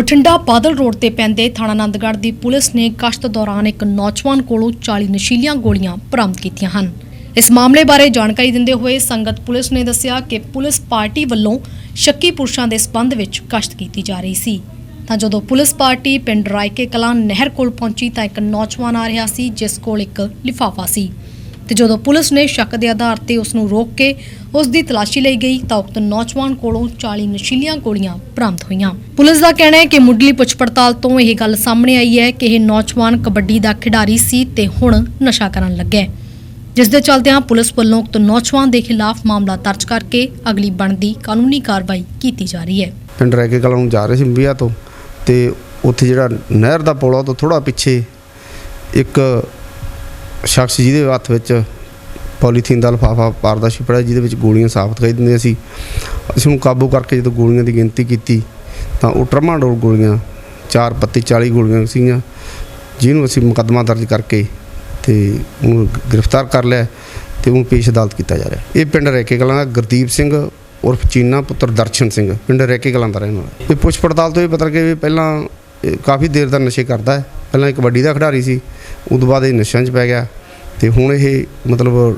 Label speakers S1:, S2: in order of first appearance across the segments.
S1: Bathinda Badal road ਤੇ ਪੈਂਦੇ ਥਾਣਾ ਆਨੰਦਗੜ੍ਹ ਦੀ ਪੁਲਿਸ ਨੇ ਗਸ਼ਤ ਦੌਰਾਨ ਇੱਕ ਨੌਜਵਾਨ ਕੋਲੋਂ 40 ਨਸ਼ੀਲੀਆਂ ਗੋਲੀਆਂ ਬਰਾਮਦ ਕੀਤੀਆਂ ਹਨ। ਇਸ ਮਾਮਲੇ ਬਾਰੇ ਜਾਣਕਾਰੀ ਦਿੰਦੇ ਹੋਏ ਸੰਗਤ ਪੁਲਿਸ ਨੇ ਦੱਸਿਆ ਕਿ ਪੁਲਿਸ ਪਾਰਟੀ ਵੱਲੋਂ ਸ਼ੱਕੀ ਪੁਰਸ਼ਾਂ ਦੇ ਸਬੰਧ ਵਿੱਚ ਗਸ਼ਤ ਕੀਤੀ ਜਾ ਰਹੀ ਸੀ। ਤਾਂ ਜਦੋਂ ਪੁਲਿਸ ਪਾਰਟੀ ਪਿੰਡ ਰਾਇਕੇ ਕਲਾਂ ਨਹਿਰ ਕੋਲ ਪਹੁੰਚੀ ਤਾਂ ਇੱਕ ਨੌਜਵਾਨ ਆ ਰਿਹਾ ਸੀ, ਜਿਸ ਕੋਲ ਇੱਕ ਲਿਫਾਫਾ ਸੀ। ਤੇ ਜਦੋਂ ਪੁਲਿਸ ਨੇ ਸ਼ੱਕ ਦੇ ਆਧਾਰ ਤੇ ਉਸ ਨੂੰ ਰੋਕ ਕੇ ਉਸ ਦੀ ਤਲਾਸ਼ੀ ਲਈ ਗਈ ਤਾਂ ਉਕਤ ਨੌਜਵਾਨ ਕੋਲੋਂ 40 ਨਸ਼ੀਲੀਆਂ ਗੋਲੀਆਂ ਬਰਾਮਦ ਹੋਈਆਂ। ਪੁਲਿਸ ਦਾ ਕਹਿਣਾ ਹੈ ਕਿ ਮੁੱਢਲੀ ਪੁੱਛ ਪੜਤਾਲ ਤੋਂ ਇਹ ਗੱਲ ਸਾਹਮਣੇ ਆਈ ਹੈ ਕਿ ਇਹ ਨੌਜਵਾਨ ਕਬੱਡੀ ਦਾ ਖਿਡਾਰੀ ਸੀ ਤੇ ਹੁਣ ਨਸ਼ਾ ਕਰਨ ਲੱਗਾ ਹੈ। ਜਿਸ ਦੇ ਚਲਦਿਆਂ ਪੁਲਿਸ ਵੱਲੋਂ ਉਕਤ ਨੌਜਵਾਨ ਦੇ ਖਿਲਾਫ ਮਾਮਲਾ ਦਰਜ ਕਰਕੇ ਅਗਲੀ ਬਣਦੀ ਕਾਨੂੰਨੀ ਕਾਰਵਾਈ ਕੀਤੀ ਜਾ ਰਹੀ ਹੈ।
S2: ਪਿੰਡ ਰੈਕੇ ਕਲਾਂ ਨੂੰ ਜਾ ਰਹੇ ਸੀ ਅੰਬੀਆ ਤੋਂ ਤੇ ਉੱਥੇ ਜਿਹੜਾ ਨਹਿਰ ਦਾ ਪੁਲ ਆ ਉਹ ਤੋਂ ਥੋੜਾ ਪਿੱਛੇ ਇੱਕ ਸ਼ਖਸ ਜਿਹਦੇ ਹੱਥ ਵਿੱਚ ਪੋਲੀਥੀਨ ਦਾ ਲਿਫਾਫਾ ਪਾਰਦਾ ਛਿਪੜਾ ਜਿਹਦੇ ਵਿੱਚ ਗੋਲੀਆਂ ਸਾਫ਼ ਦਿਖਾਈ ਦਿੰਦੀਆਂ ਸੀ। ਅਸੀਂ ਉਹਨੂੰ ਕਾਬੂ ਕਰਕੇ ਜਦੋਂ ਗੋਲੀਆਂ ਦੀ ਗਿਣਤੀ ਕੀਤੀ, ਤਾਂ ਉਹ ਟਰਮਾਡੋਲ ਗੋਲੀਆਂ, ਚਾਰ ਪੱਤੀ 40 ਗੋਲੀਆਂ ਸੀਗੀਆਂ, ਜਿਹਨੂੰ ਅਸੀਂ ਮੁਕੱਦਮਾ ਦਰਜ ਕਰਕੇ ਤੇ ਉਹਨੂੰ ਗ੍ਰਿਫਤਾਰ ਕਰ ਲਿਆ ਤੇ ਉਹਨੂੰ ਪੇਸ਼ ਅਦਾਲਤ ਕੀਤਾ ਜਾ ਰਿਹਾ। ਇਹ ਪਿੰਡ ਰੈਕੇ ਕਲਾਂ ਦਾ ਗੁਰਦੀਪ ਸਿੰਘ ਉਰਫ ਚੀਨਾ ਪੁੱਤਰ ਦਰਸ਼ਨ ਸਿੰਘ, ਪਿੰਡ ਰੈਕੇ ਕਲਾਂ ਦਾ ਰਹਿਣ ਵਾਲਾ। ਇਹ ਪੁੱਛ ਪੜਤਾਲ ਤੋਂ ਇਹ ਪਤਾ ਕਿ ਪਹਿਲਾਂ ਇਹ ਕਾਫੀ ਦੇਰ ਦਾ ਨਸ਼ੇ ਕਰਦਾ ਹੈ। ਪਹਿਲਾਂ ਇੱਕ ਕਬੱਡੀ ਦਾ ਖਿਡਾਰੀ ਸੀ ਉਦੋਂ ਬਾਅਦ ਇਹ ਨਸ਼ਿਆਂ 'ਚ ਪੈ ਗਿਆ। ਤੇ ਹੁਣ ਇਹ ਮਤਲਬ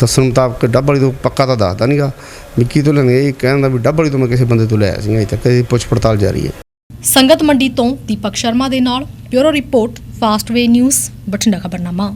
S2: ਦੱਸਣ ਮੁਤਾਬਕ ਡੱਬਲੀ ਤੋਂ ਪੱਕਾ ਤਾਂ ਦੱਸਦਾ ਨਹੀਂਗਾ ਮਿੱਕੀ ਤੋਂ ਲੈਣੇ ਇਹ ਕਹਿੰਦਾ ਵੀ ਡੱਬਲੀ ਤੋਂ ਮੈਂ ਕਿਸੇ ਬੰਦੇ ਤੋਂ ਲਿਆ ਸੀ ਅਜੇ ਤੱਕ ਇਹ ਪੁੱਛ ਪੜਤਾਲ ਜਾਰੀ ਹੈ।
S1: ਸੰਗਤ ਮੰਡੀ ਤੋਂ ਦੀਪਕ ਸ਼ਰਮਾ ਦੇ ਨਾਲ, bureau report, Fastway news, Bathinda ਖਬਰਨਾਮਾ।